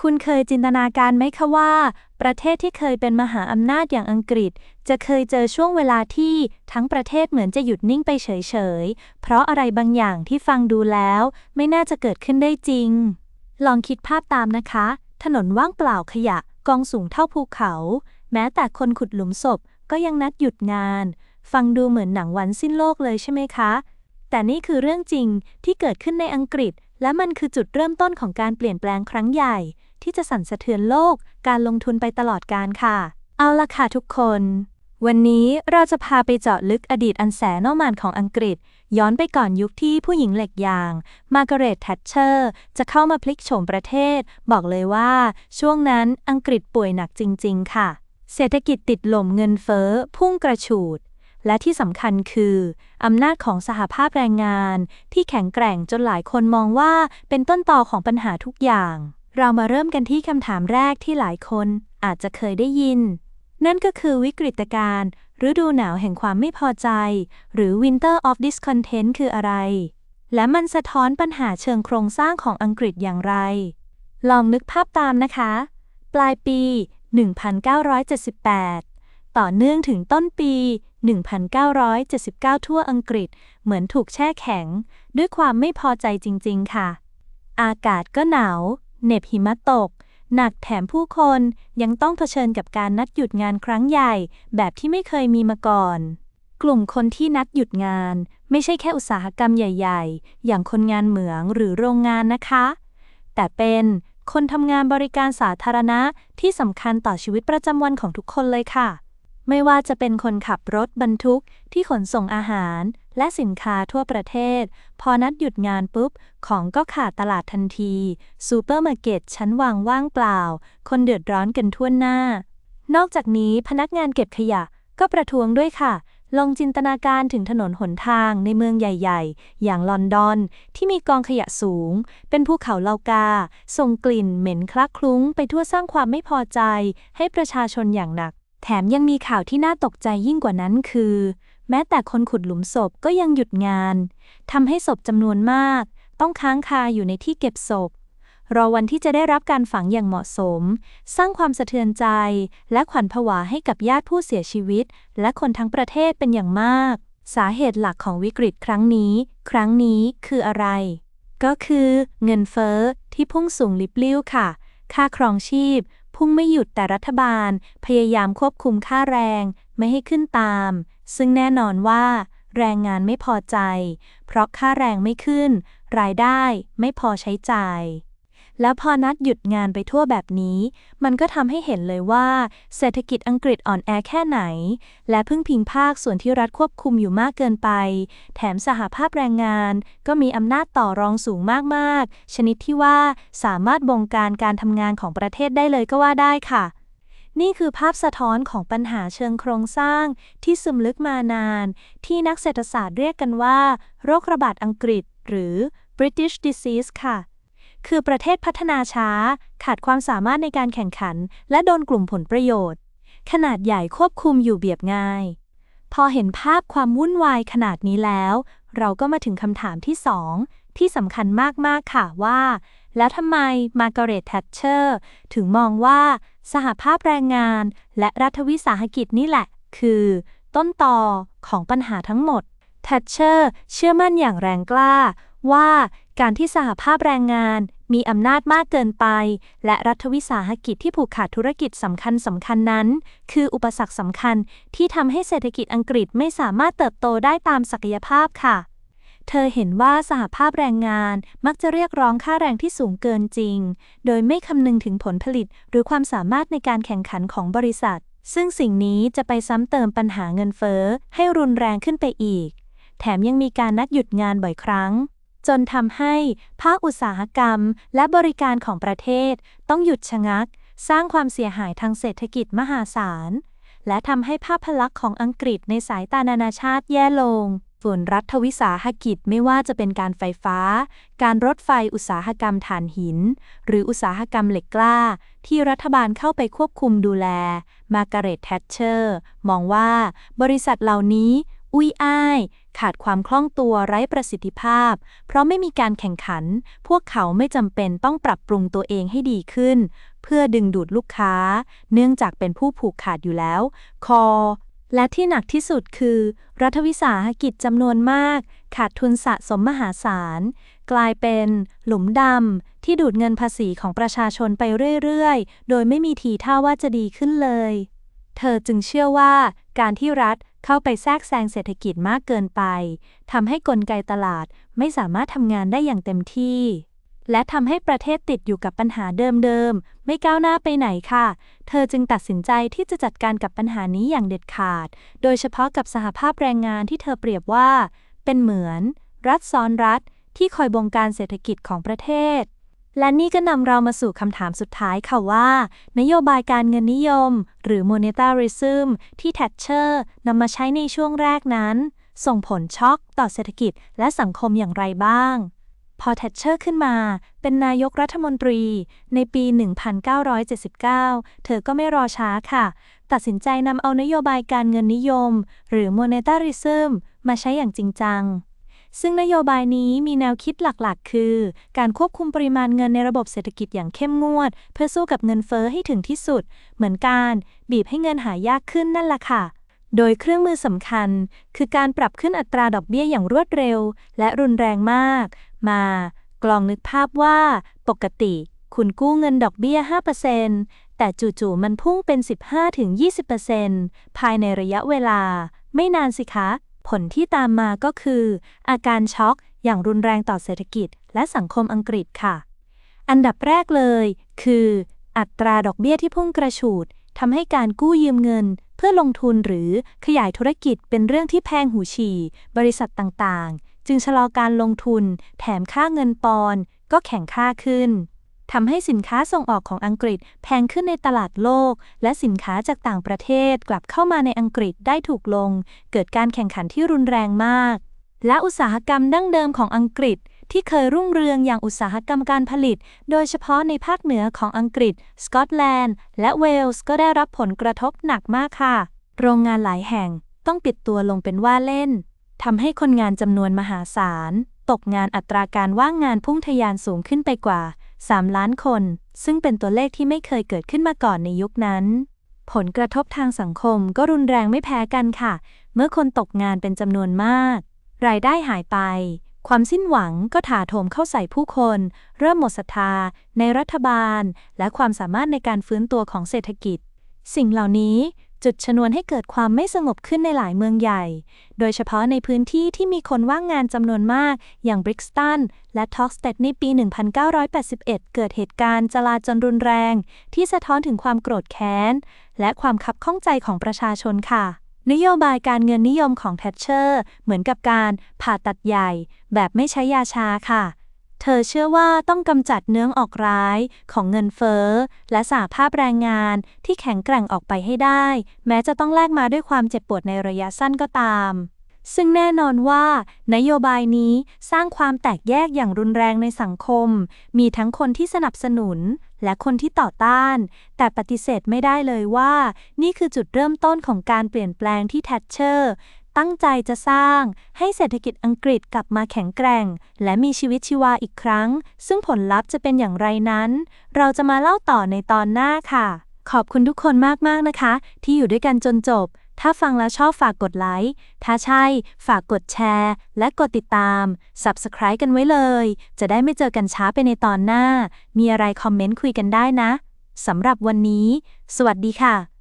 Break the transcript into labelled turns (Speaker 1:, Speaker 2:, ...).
Speaker 1: คุณเคยจินตนาการไหมคะว่า ประเทศที่เคยเป็นมหาอำนาจอย่างอังกฤษ จะเคยเจอช่วงเวลาที่ทั้งประเทศเหมือนจะหยุดนิ่งไปเฉยๆ เพราะอะไรบางอย่างที่ฟังดูแล้ว ไม่น่าจะเกิดขึ้นได้จริง ลองคิดภาพตามนะคะ ถนนว่างเปล่าขยะกองสูงเท่าภูเขา แม้แต่คนขุดหลุมศพก็ยังนัดหยุดงาน ฟังดูเหมือนหนังวันสิ้นโลกเลยใช่ไหมคะ แต่นี่คือเรื่องจริงที่เกิดขึ้นในอังกฤษ และมันคือจุดเริ่มต้นของการเปลี่ยนแปลงครั้งใหญ่ ที่จะสั่นสะเทือนโลก การลงทุนไปตลอดการค่ะ เอาละค่ะทุกคน วันนี้เราจะพาไปเจาะลึกอดีตอันแสนเน่ามานของอังกฤษ ย้อนไปก่อนยุคที่ผู้หญิงเหล็กยาง มาร์กาเร็ตแทชเชอร์ จะเข้ามาพลิกโฉมประเทศ บอกเลยว่า ช่วงนั้นอังกฤษป่วยหนักจริง ๆ ค่ะ เศรษฐกิจติดหล่มเงินเฟ้อ พุ่งกระฉูดและที่สำคัญคือ อำนาจของสหภาพแรงงาน ที่แข็งแกร่งจนหลายคนมองว่าเป็นต้นตอของปัญหาทุกอย่าง เรามาเริ่มกันที่คำถามแรกที่หลายคนอาจจะเคยได้ยิน นั่นก็คือวิกฤตการณ์ฤดูหนาวแห่งความไม่พอใจ หรือ Winter of Discontent คืออะไร และมันสะท้อนปัญหาเชิงโครงสร้างของอังกฤษอย่างไร ลองนึกภาพตามนะคะ ปลายปี 1978 ต่อเนื่องถึงต้นปี 1979 ทั่วอังกฤษ เหมือนถูกแช่แข็ง ด้วยความไม่พอใจจริง ๆ ค่ะ อากาศก็หนาว เหน็บหิมะตก หนักแถมผู้คนยังต้องเผชิญกับการนัดหยุดงานครั้งใหญ่ แบบที่ไม่เคยมีมาก่อน กลุ่มคนที่นัดหยุดงาน ไม่ใช่แค่อุตสาหกรรมใหญ่ ๆ อย่างคนงานเหมืองหรือโรงงานนะคะ แต่เป็นคนทำงานบริการสาธารณะที่สำคัญต่อชีวิตประจำวันของทุกคนเลยค่ะ ไม่ว่าจะเป็นคนขับรถบรรทุกที่ขนส่งอาหาร และสินค้าทั่วประเทศ พอนัดหยุดงานปุ๊บ ของก็ขาดตลาดทันทีซูเปอร์มาร์เก็ตชั้นวางว่างเปล่า คนเดือดร้อนกันทั่วหน้า นอกจากนี้พนักงานเก็บขยะก็ประท้วงด้วยค่ะ ลองจินตนาการถึงถนนหนทางในเมืองใหญ่ ๆ อย่างลอนดอน ที่มีกองขยะสูง เป็นภูเขาเลากา ส่งกลิ่นเหม็นคลักคลุ้ง ไปทั่วสร้างความไม่พอใจ ให้ประชาชนอย่างหนัก แถมยังมีข่าวที่น่าตกใจยิ่งกว่านั้นคือ แม้แต่คนขุดหลุมศพก็ยังหยุดงานทำให้ศพจำนวนมาก ต้องค้างคาอยู่ในที่เก็บศพ รอวันที่จะได้รับการฝังอย่างเหมาะสม สร้างความสะเทือนใจ และขวัญผวาให้กับญาติผู้เสียชีวิต และคนทั้งประเทศเป็นอย่างมาก สาเหตุหลักของวิกฤตครั้งนี้ ครั้งนี้คืออะไร ก็คือเงินเฟ้อที่พุ่งสูงลิบลิ่วค่ะ ค่าครองชีพ พุ่งไม่หยุดแต่รัฐบาล พยายามควบคุมค่าแรง ไม่ให้ขึ้นตาม ซึ่งแน่นอนว่า แรงงานไม่พอใจ เพราะค่าแรงไม่ขึ้น รายได้ไม่พอใช้จ่าย แล้วพอนัดหยุดงานไปทั่วแบบนี้ มันก็ทำให้เห็นเลยว่า เศรษฐกิจอังกฤษอ่อนแอแค่ไหน และพึ่งพิงภาคส่วนที่รัฐควบคุมอยู่มากเกินไป แถมสหภาพแรงงาน ก็มีอำนาจต่อรองสูงมากๆ ชนิดที่ว่าสามารถบงการการทำงานของประเทศได้เลยก็ว่าได้ค่ะ นี่คือภาพสะท้อนของปัญหาเชิงโครงสร้างที่ซึมลึกมานาน ที่นักเศรษฐศาสตร์เรียกกันว่า โรคระบาดอังกฤษ หรือ British disease ค่ะ คือประเทศพัฒนาช้า ขาดความสามารถในการแข่งขัน และโดนกลุ่มผลประโยชน์ ขนาดใหญ่ควบคุมอยู่เบียบง่าย พอเห็นภาพความวุ่นวายขนาดนี้แล้ว เราก็มาถึงคำถามที่สองที่สำคัญมาก ๆ ค่ะว่า แล้วทำไมมาร์กาเร็ตแทชเชอร์ถึงมองว่าสหภาพแรงงาน และรัฐวิสาหกิจนี่แหละ คือ ต้นตอของปัญหาทั้งหมดแทชเชอร์เชื่อมั่นอย่างแรงกล้า ว่าการที่สหภาพแรงงานมีอำนาจมากเกินไป และรัฐวิสาหกิจที่ผูกขาดธุรกิจสำคัญสำคัญนั้น คืออุปสรรคสำคัญที่ทำให้เศรษฐกิจอังกฤษไม่สามารถเติบโตได้ตามศักยภาพค่ะ เธอเห็นว่าสหภาพแรงงานมักจะเรียกร้องค่าแรงที่สูงเกินจริง โดยไม่คำนึงถึงผลผลิตหรือความสามารถในการแข่งขันของบริษัท ซึ่งสิ่งนี้จะไปซ้ำเติมปัญหาเงินเฟ้อให้รุนแรงขึ้นไปอีก แถมยังมีการนัดหยุดงานบ่อยครั้ง จนทำให้ภาคอุตสาหกรรม และบริการของประเทศ ต้องหยุดชะงัก สร้างความเสียหายทางเศรษฐกิจมหาศาลและทำให้ภาพลักษณ์ของอังกฤษในสายตานานาชาติแย่ลง ส่วนรัฐวิสาหกิจไม่ว่าจะเป็นการไฟฟ้า การรถไฟอุตสาหกรรมถ่านหิน หรืออุตสาหกรรมเหล็กกล้า ที่รัฐบาลเข้าไปควบคุมดูแล มาร์กาเร็ตแทชเชอร์ มองว่า บริษัทเหล่านี้ อุ้ยอ้าย ขาดความคล่องตัวไร้ประสิทธิภาพ เพราะไม่มีการแข่งขัน พวกเขาไม่จำเป็นต้องปรับปรุงตัวเองให้ดีขึ้น เพื่อดึงดูดลูกค้า เนื่องจากเป็นผู้ผูกขาดอยู่แล้ว คอ และที่หนักที่สุดคือ รัฐวิสาหกิจจำนวนมาก ขาดทุนสะสมมหาศาล กลายเป็นหลุมดำที่ดูดเงินภาษีของประชาชนไปเรื่อยๆ โดยไม่มีทีท่าว่าจะดีขึ้นเลย เธอจึงเชื่อว่าการที่รัฐเข้าไปแทรกแซงเศรษฐกิจมากเกินไปทำให้กลไกตลาดไม่สามารถทำงานได้อย่างเต็มที่ และทำให้ประเทศติดอยู่กับปัญหาเดิมๆ ไม่ก้าวหน้าไปไหนค่ะ เธอจึงตัดสินใจที่จะจัดการกับปัญหานี้อย่างเด็ดขาด โดยเฉพาะกับสหภาพแรงงานที่เธอเปรียบว่า เป็นเหมือน รัฐซ้อนรัฐ ที่คอยบงการเศรษฐกิจของประเทศ และนี่ก็นำเรามาสู่คำถามสุดท้ายค่ะว่า นโยบายการเงินนิยม หรือ monetarism ที่แทชเชอร์นำมาใช้ในช่วงแรกนั้น ส่งผลช็อกต่อเศรษฐกิจและสังคมอย่างไรบ้าง อแทชเชอร์ขึ้นมา เป็นนายกรัฐมนตรี ในปี 1979 เธอก็ไม่รอช้าค่ะ ตัดสินใจนำเอานโยบายการเงินนิยม หรือ monetarism มาใช้อย่างจริงจัง ซึ่งนโยบายนี้มีแนวคิดหลักๆ คือ การควบคุมปริมาณเงินในระบบเศรษฐกิจอย่างเข้มงวด เพื่อสู้กับเงินเฟ้อให้ถึงที่สุด เหมือนการบีบให้เงินหายากขึ้นนั่นแหละค่ะโดยเครื่องมือสำคัญ คือการปรับขึ้นอัตราดอกเบี้ยอย่างรวดเร็ว และรุนแรงมาก มา กลองนึกภาพว่าปกติ คุณกู้เงินดอกเบี้ย 5%แต่จู่ๆ มันพุ่งเป็น 15-20%ภายในระยะเวลา ไม่นานสิคะ ผลที่ตามมาก็คือ อาการช็อกอย่างรุนแรงต่อเศรษฐกิจ และสังคมอังกฤษค่ะ อันดับแรกเลย คือ อัตราดอกเบี้ยที่พุ่งกระฉูดทำให้การกู้ยืมเงินเพื่อลงทุนหรือขยายธุรกิจเป็นเรื่องที่แพงหูฉี่ บริษัทต่างๆ จึงชะลอการลงทุน แถมค่าเงินปอนด์ก็แข็งค่าขึ้นทำให้สินค้าส่งออกของอังกฤษแพงขึ้นในตลาดโลก และสินค้าจากต่างประเทศกลับเข้ามาในอังกฤษได้ถูกลง เกิดการแข่งขันที่รุนแรงมาก และอุตสาหกรรมดั้งเดิมของอังกฤษที่เคยรุ่งเรืองอย่างอุตสาหกรรมการผลิต โดยเฉพาะในภาคเหนือของอังกฤษ สกอตแลนด์ และเวลส์ก็ได้รับผลกระทบหนักมากค่ะ โรงงานหลายแห่งต้องปิดตัวลงเป็นว่าเล่น ทำให้คนงานจำนวนมหาศาล ตกงานอัตราการว่างงานพุ่งทะยานสูงขึ้นไปกว่า 3 ล้านคน ซึ่งเป็นตัวเลขที่ไม่เคยเกิดขึ้นมาก่อนในยุคนั้น ผลกระทบทางสังคมก็รุนแรงไม่แพ้กันค่ะ เมื่อคนตกงานเป็นจำนวนมาก รายได้หายไป ความสิ้นหวังก็ถาโถมเข้าใส่ผู้คน เริ่มหมดศรัทธา ในรัฐบาล และความสามารถในการฟื้นตัวของเศรษฐกิจ สิ่งเหล่านี้ จุดชนวนให้เกิดความไม่สงบขึ้นในหลายเมืองใหญ่ โดยเฉพาะในพื้นที่ที่มีคนว่างงานจำนวนมากอย่างบริกสตันและท็อกสเตดในปี 1981 เกิดเหตุการณ์จลาจลรุนแรง ที่สะท้อนถึงความโกรธแค้น และความคับข้องใจของประชาชนค่ะนโยบายการเงินนิยมของแทชเชอร์ เหมือนกับการผ่าตัดใหญ่ แบบไม่ใช้ยาชาค่ะ เธอเชื่อว่าต้องกำจัดเนื้องออกร้ายของเงินเฟ้อ และสาภาพแรงงานที่แข็งแกร่งออกไปให้ได้ แม้จะต้องแลกมาด้วยความเจ็บปวดในระยะสั้นก็ตาม ซึ่งแน่นอนว่า นโยบายนี้สร้างความแตกแยกอย่างรุนแรงในสังคม มีทั้งคนที่สนับสนุน และคนที่ต่อต้าน แต่ปฏิเสธไม่ได้เลยว่า นี่คือจุดเริ่มต้นของการเปลี่ยนแปลงที่แทชเชอร์ ตั้งใจจะสร้างให้เศรษฐกิจอังกฤษกลับมาแข็งแกร่ง และมีชีวิตชีวาอีกครั้ง ซึ่งผลลัพธ์จะเป็นอย่างไรนั้น เราจะมาเล่าต่อในตอนหน้าค่ะ ขอบคุณทุกคนมาก ๆ นะคะ ที่อยู่ด้วยกันจนจบ ถ้าฟังแล้วชอบฝากกดไลค์ ถ้าใช่ ฝากกดแชร์ และกดติดตาม Subscribe กันไว้เลย จะได้ไม่เจอกันช้าไปในตอนหน้า มีอะไรคอมเมนต์คุยกันได้นะสำหรับวันนี้ สวัสดีค่ะ